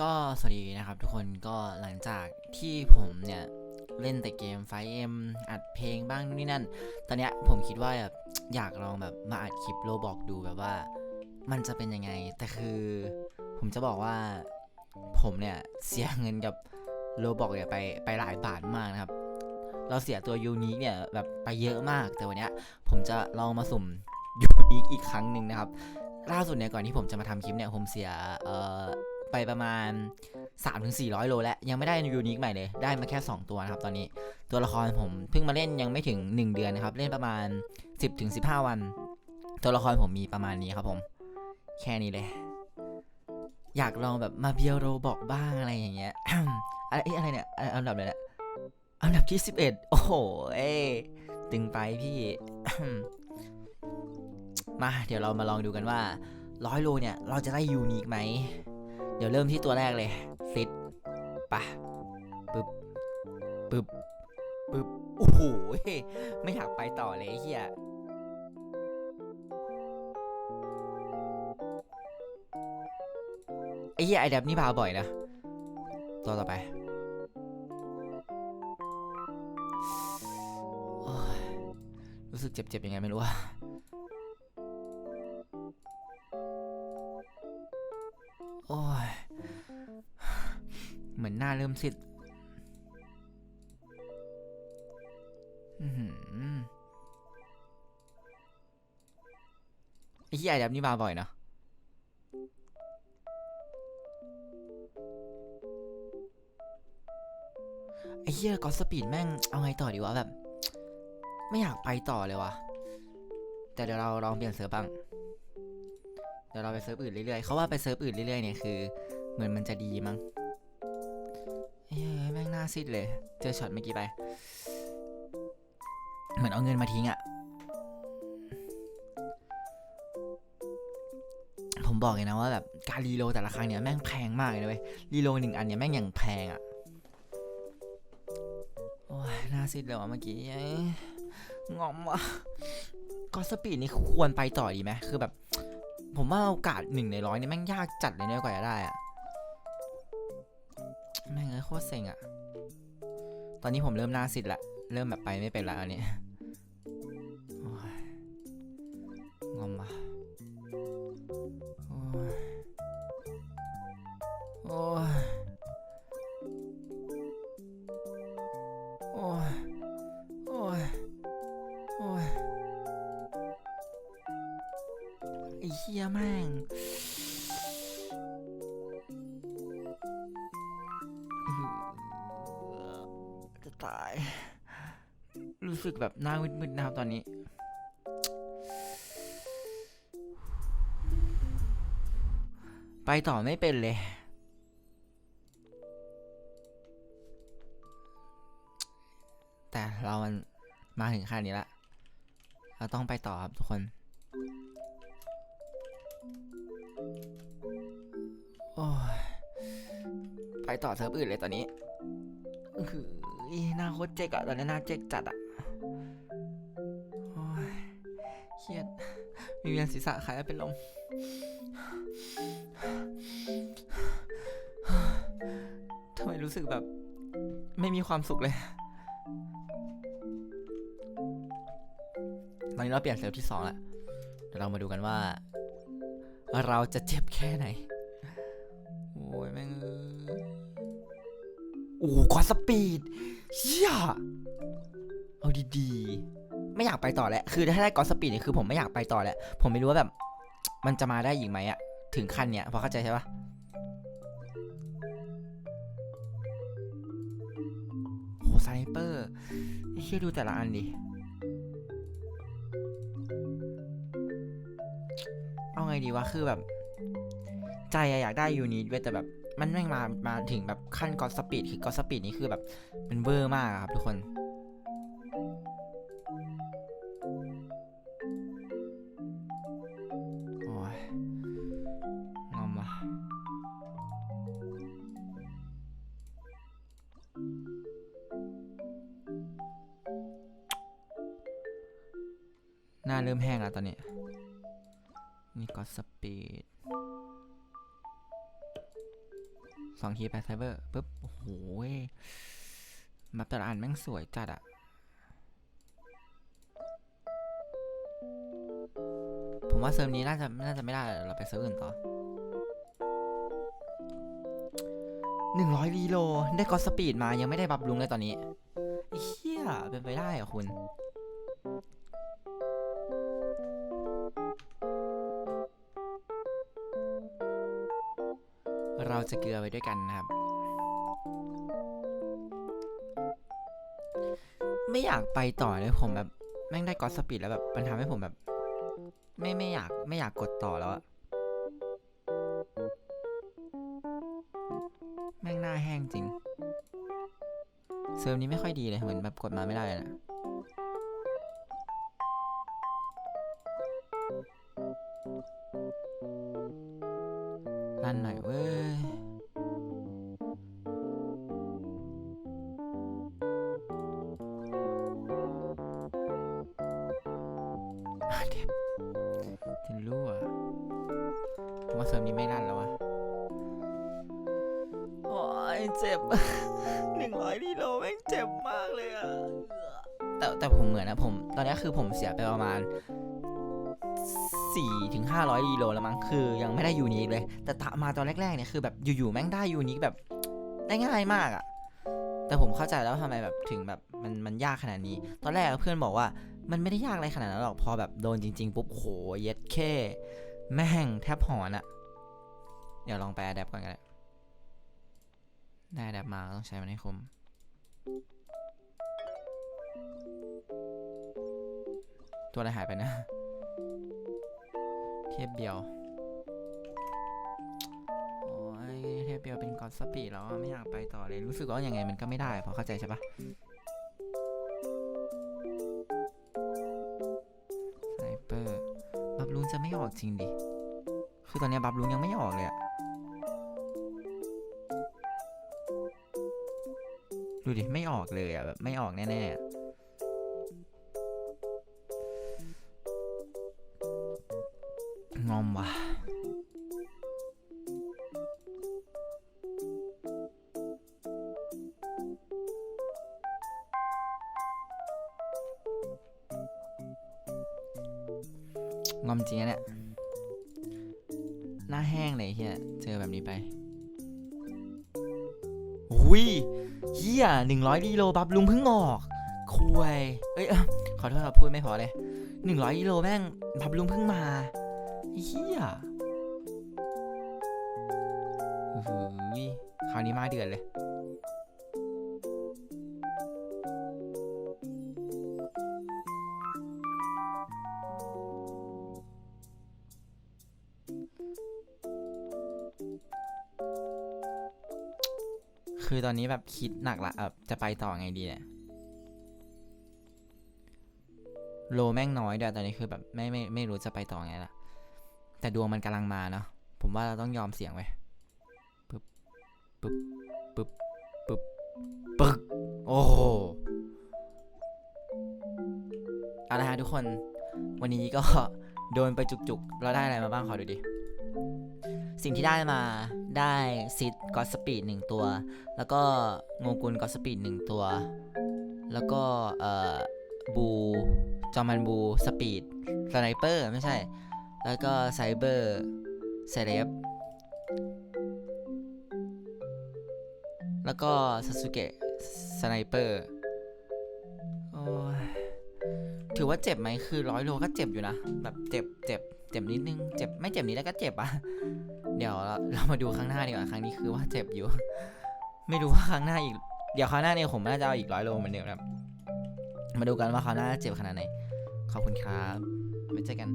ก็สวัสดีนะครับทุกคนก็หลังจากที่ผมเนี่ยเล่นแต่เกมไฟเอ็มอัดเพลงบ้างนู่นนี่นั่น ตอนเนี้ยผมคิดว่าแบบอยากลองแบบมาอัดคลิปโลบอกดูแบบว่า มันจะเป็นยังไง แต่คือผมจะบอกว่าผมเนี่ยเสียเงินกับโลบอกเนี่ยไปไปหลายบาทมากนะครับ เราเสียตัวยูนิคเนี่ยแบบไปเยอะมาก แต่วันเนี้ยผมจะลองมาสุ่มยูนิคอีกครั้งหนึ่งนะครับ ล่าสุดเนี่ยก่อนที่ผมจะมาทำคลิปเนี่ยผมเสียเอ่อ ไปประมาณ 3-400 โลแล้ว ยังไม่ได้ยูนิคใหม่เลย ได้มาแค่ 2 ตัวนะครับตอนนี้ตัวละครผมเพิ่งมาเล่นยังไม่ถึง 1 เดือนนะครับ เล่นประมาณ 10-15 วัน ตัวละครผมมีประมาณนี้ครับผม แค่นี้เลย อยากลองแบบมาเบียโรบอกบ้างอะไรอย่างเงี้ยอะไรเอ้ยอะไรเนี่ยอันดับเลยเนี่ยอันดับที่ 11 โอ้โหเอ้ตึงไปพี่ มา เดี๋ยวเรามาลองดูกันว่าร้อยโลเนี่ย เราจะได้ยูนิคไหม เดี๋ยวเริ่มที่ตัวแรกเลยซิดปะปึ๊บปึ๊บปึ๊บโอ้โหไม่อยากไปต่อเลยเฮียไอ้เฮียไอแดบนี่พาบ่อยนะตัวต่อไปรู้สึกเจ็บๆยังไงไม่รู้อะ โอ้ย เหมือนหน้าเริ่มซิดอื้อหือไอ้ที่ไอแดบนี่มาบ่อยเนอะไอ้เหี้ยก็สปีดแม่งเอาไงต่อดีวะแบบ ไม่อยากไปต่อเลยวะแต่เดี๋ยวเราลองเปลี่ยนเซิร์ฟบ้าง เดี๋ยวเราไปเซิร์ฟอื่นเรื่อยๆเขาว่าไปเซิร์ฟอื่นเรื่อยๆเนี่ยคือ เหมือนมันจะดีมั้งเฮ้ยแม่งน่าซิดเลย เจอช็อตเมื่อกี้ไป เหมือนเอาเงินมาทิ้งอะ่ะผมบอกเลยนะว่าแบบการรีโลแต่ละครั้งเนี่ยแม่งแพงมากเลยเว้ยรีโลหนึ่งอันเนี่ยแม่งอย่างแพงอะ่ะโอ้ยน่าซิดเลยว่ะเมื่อกี้งอมว่ะก็สปีดนี่ควรไปต่อดีไหมคือแบบ ผมว่าโอกาสหนึ่งในร้อยนี่แม่งยากจัดเลยเนี่ยกว่าจะได้อะแม่งเอ้ยโคตรเซ็งอะตอนนี้ผมเริ่มหน้าสิทธิ์ละ เริ่มแบบไปไม่เป็นละอันนี้ ยแม่งจะตาย รู้สึกแบบหน้ามืดๆนะครับตอนนี้ไปต่อไม่เป็นเลย แต่เรามันมาถึงขั้นนี้ละ เราต้องไปต่อครับทุกคน ไปต่อเซิร์ฟอื่นเลยตอนนี้อือหน้าโคตรเจ๊กอะตอนนี้หน้าเจ๊กจัดอะโอ้ยเครียด มีเวียนศีรษะขายเป็นลม ทำไมรู้สึกแบบ ไม่มีความสุขเลย ตอนนี้เราเปลี่ยนเซิร์ที่สองแล้วเดี๋ยวเรามาดูกันว่า เราจะเจ็บแค่ไหน โอ้กว่าสปีดเชี่ยเอาดีๆ ไม่อยากไปต่อแล้วคือถ้าได้กอสปีดเนี่ยคือผมไม่อยากไปต่อแล้ว ผมไม่รู้ว่าแบบ มันจะมาได้อีกไหมอะถึงขั้นเนี้ยพอเข้าใจใช่ปะโหสไนเปอร์เชี่ยดูแต่ละอันดิเอาไงดีวะคือแบบ ใจอะอยากได้ยูนิตเว้ยแต่แบบ มันแม่งมามาถึงแบบขั้นกอสปีดคือกอสปีดนี่คือแบบเป็นเวอร์มากครับทุกคนโอ้ยงอมว่ะหน้าเริ่มแห้งแล้วตอนนี้ นี่ก็สปีด สองทีไปไซเบอร์ปุ๊บ โอ้โหมาแต่ละอันแม่งสวยจัดอะผมว่าเซิร์ฟนี้น่าจะน่าจะไม่ได้เราไปเซิร์ฟอื่นต่อหนึ่งร้อยรีโล ได้กอสปีดมายังไม่ได้บับลุงเลยตอนนี้เฮียเป็นไปได้เหรอคุณ เราจะเกลือไปด้วยกันนะครับ ไม่อยากไปต่อเลยผมแบบแม่งได้กอสปีดแล้วแบบมันทำให้ผมแบบ ไม่ไม่อยากไม่อยากกดต่อแล้วอะแม่งหน้าแห้งจริง เซิร์ฟนี้ไม่ค่อยดีเลยเหมือนแบบกดมาไม่ได้เลยนะ ลั่นหน่อยเว้ยเด็บจะรู้อะผมว่าเซิร์ฟนี้ไม่ลั่นแล้ววะ โอ้ยเจ็บ หนึ่งร้อยดีโลแม่งเจ็บมากเลยอะ แต่แต่ผมเหมือนนะผม ตอนนี้คือผมเสียไปประมาณ 4ถึง500ดีโลแล้วมั้งคือยังไม่ได้ยูนิคเลย แต่ตะมาตอนแรกๆเนี่ยคือแบบอยู่ๆแม่งได้ยูนิคแบบได้ง่ายมากอะ แต่ผมเข้าใจแล้วทำไมแบบถึงแบบมันมันยากขนาดนี้ ตอนแรกเพื่อนบอกว่ามันไม่ได้ยากอะไรขนาดนั้นหรอกพอแบบโดนจริง ๆ ปุ๊บโหเย็ดแค่แม่งแทบหอนอะเดี๋ยวลองไปอัดแอปก่อนกันได้อัดแอปมาต้องใช้มันให้คุ้มตัวอะไรหายไปนะ เทปเดียว โอ้ยเทปเดียวเป็นกอดสปีดแล้วไม่อยากไปต่อเลย รู้สึกว่ายังไงมันก็ไม่ได้พอเข้าใจใช่ปะไนเปอร์ บับลุงจะไม่ออกจริงดิ คือตอนนี้บับลุงยังไม่ออกเลยอะดูดิ ไม่ออกเลยอะแบบไม่ออกแน่ๆ งอมจริงอะเนี่ย หน้าแห้งเลยเฮียเจอแบบนี้ไปหุยเฮียหนึ่งร้อยดีโลบับลุงเพิ่งออก คุย เอ้ย ขอโทษครับพูดไม่พอเลยหนึ่งร้อยดีโลแม่งบับลุงเพิ่งมาเฮียโอ้โหยคราวนี้มาเดือนเลย คือตอนนี้แบบคิดหนักละแบบจะไปต่อไงดีเนี่ยโลแม่งน้อยด้วยตอนนี้คือแบบไม่ไม่ไม่รู้จะไปต่อไงละแต่ดวงมันกำลังมาเนาะผมว่าเราต้องยอมเสี่ยงไว้ปึ๊บปึ๊บปึ๊บปึ๊บปึ๊กโอ้โหเอาละฮะทุกคนวันนี้ก็โดนไปจุกๆเราได้อะไรมาบ้างขอดูดิ สิ่งที่ได้มา ได้ซิดก็สปีดหนึ่งตัว แล้วก็โงกุลก็สปีดหนึ่งตัว แล้วก็เอ่อบูจอมันบูสปีดสไนเปอร์ไม่ใช่ แล้วก็ไซเบอร์เซเลบแล้วก็ซาสุเกะสไนเปอร์ถือว่าเจ็บไหมคือร้อยโลก็เจ็บอยู่นะ แบบเจ็บเจ็บเจ็บนิดนึง เจ็บไม่เจ็บนิดแล้วก็เจ็บอะ เดี๋ยวเราเรามาดูครั้งหน้าดีกว่าครั้งนี้คือว่าเจ็บอยู่ ไม่รู้ว่าครั้งหน้าอีก เดี๋ยวครั้งหน้าเนี่ยผมน่าจะเอาอีกร้อยโลเหมือนเดิมนะครับ มาดูกันว่าคราวหน้าเจ็บขนาดไหน ขอบคุณครับไว้เจอกัน